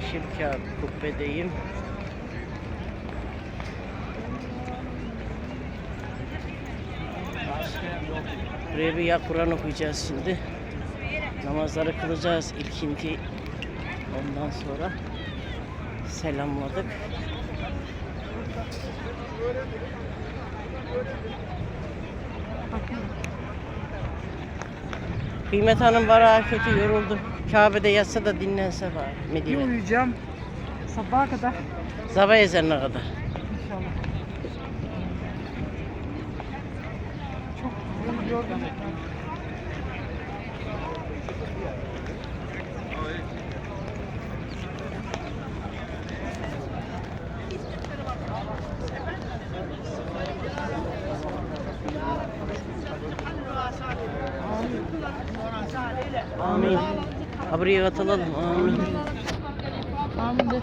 Yeşil kağıt kubbedeyim. Buraya bir ya Kur'an okuyacağız şimdi. Namazları kılacağız ilkinti. Ondan sonra selamladık. Kıymet Hanım var ha yoruldu. Kabe'de yatsa da dinlense var Bir Medine. uyuyacağım. Sabaha kadar Sabah ezanına kadar. inşallah. Çok yorgun. Amin. Ha buraya. Amin de.